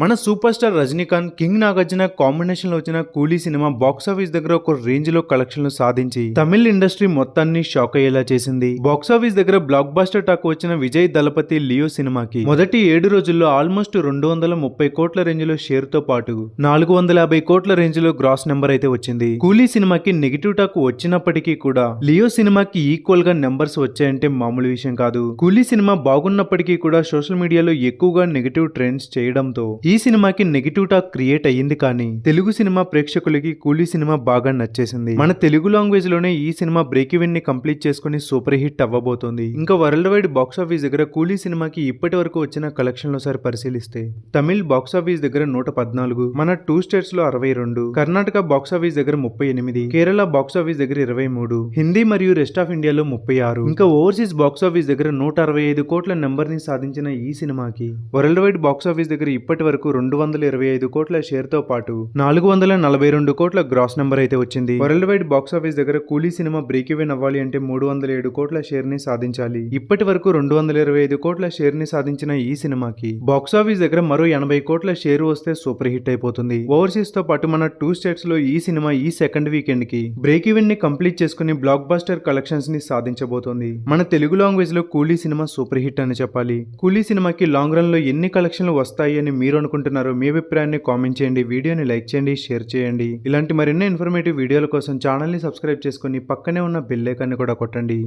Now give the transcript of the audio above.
మన super star Rajinikanth king Nagarjuna కాంబినేషన్లో వచ్చిన కూలీ సినిమా బాక్స్ ఆఫీస్ దగ్గర ఒక రేంజ్లో కలెక్షన్లు సాధించి తమిళ ఇండస్ట్రీ మొత్తాన్ని షాక్ అయ్యేలా చేసింది. బాక్స్ ఆఫీస్ దగ్గర బ్లాక్ బాస్టర్ టాక్ వచ్చిన విజయ్ దళపతి లియో సినిమాకి మొదటి ఏడు రోజుల్లో ఆల్మోస్ట్ రెండు వందల ముప్పై కోట్ల రేంజ్లో షేర్తో పాటు నాలుగు వందల యాభై కోట్ల రేంజ్లో గ్రాస్ నెంబర్ అయితే వచ్చింది. కూలీ సినిమాకి నెగిటివ్ టాక్ వచ్చినప్పటికీ కూడా లియో సినిమాకి ఈక్వల్గా నెంబర్స్ వచ్చాయంటే మామూలు విషయం కాదు. కూలీ సినిమా బాగున్నప్పటికీ కూడా సోషల్ మీడియాలో ఎక్కువగా నెగిటివ్ ట్రెండ్స్ చేయడంతో ఈ సినిమాకి నెగిటివ్ టాక్ క్రియేట్ అయ్యింది కానీ తెలుగు సినిమా ప్రేక్షకులకి కూలీ సినిమా బాగా నచ్చేసింది. మన తెలుగు లాంగ్వేజ్లోనే ఈ సినిమా బ్రేక్ ఈవెన్ని కంప్లీట్ చేసుకుని సూపర్ హిట్ అవ్వబోతోంది. ఇంకా వరల్డ్ వైడ్ బాక్స్ ఆఫీస్ దగ్గర కూలీ సినిమాకి ఇప్పటి వరకు వచ్చిన కలెక్షన్లో సారి పరిశీలిస్తే. తమిళ్ బాక్స్ ఆఫీస్ దగ్గర నూట పద్నాలుగు మన టూ స్టేట్స్లో అరవై రెండు కర్ణాటక బాక్స్ ఆఫీస్ దగ్గర ముప్పై ఎనిమిది కేరళ బాక్స్ ఆఫీస్ దగ్గర ఇరవై మూడు హిందీ మరియు రెస్ట్ ఆఫ్ ఇండియాలో ముప్పై ఆరు. ఇంకా ఓవర్సీస్ బాక్స్ ఆఫీస్ దగ్గర నూట అరవై ఐదు కోట్ల నెంబర్ని సాధించిన ఈ సినిమాకి వరల్డ్ వైడ్ బాక్స్ ఆఫీస్ దగ్గర ఇప్పటి వరకు రెండు వందల ఇరవై ఐదు కోట్ల షేర్తో పాటు నాలుగు వందల నలభై రెండు కోట్ల గ్రాస్ నెంబర్ అయితే వచ్చింది. వరల్డ్ వైడ్ బాక్స్ ఆఫీస్ దగ్గర కూలీ సినిమా బ్రేక్ ఈవెన్ అవ్వాలి అంటే మూడు వందల ఏడు కోట్ల షేర్ని సాధించాలి. ఇప్పటి వరకు రెండు వందల ఇరవై ఐదు కోట్ల షేర్ని సాధించిన ఈ సినిమాకి బాక్స్ ఆఫీస్ దగ్గర మరో ఎనభై కోట్ల షేర్ వస్తే సూపర్ హిట్ అయిపోతుంది. ఓవర్సీస్తో పాటు మన టూ స్టేట్స్లో ఈ సినిమా ఈ సెకండ్ వీకెండ్కి బ్రేక్ ఈవెన్ని కంప్లీట్ చేసుకుని బ్లాక్ బాస్టర్ కలెక్షన్స్ని సాధించబోతోంది. మన తెలుగు లాంగ్వేజ్లో కూలీ సినిమా సూపర్ హిట్ అని చెప్పాలి. కూలీ సినిమాకి లాంగ్ రన్లో ఎన్ని కలెక్షన్లు వస్తాయి అని మీరు అనుకుంటున్నారో మీ అభిప్రాయాన్ని కామెంట్ చేయండి. వీడియోని లైక్ చేయండి షేర్ చేయండి. ఇలాంటి మరిన్ని ఇన్ఫర్మేటివ్ వీడియోల కోసం ఛానల్ని సబ్స్క్రైబ్ చేసుకుని పక్కనే ఉన్న బెల్ ఐకాన్ని కూడా కొట్టండి.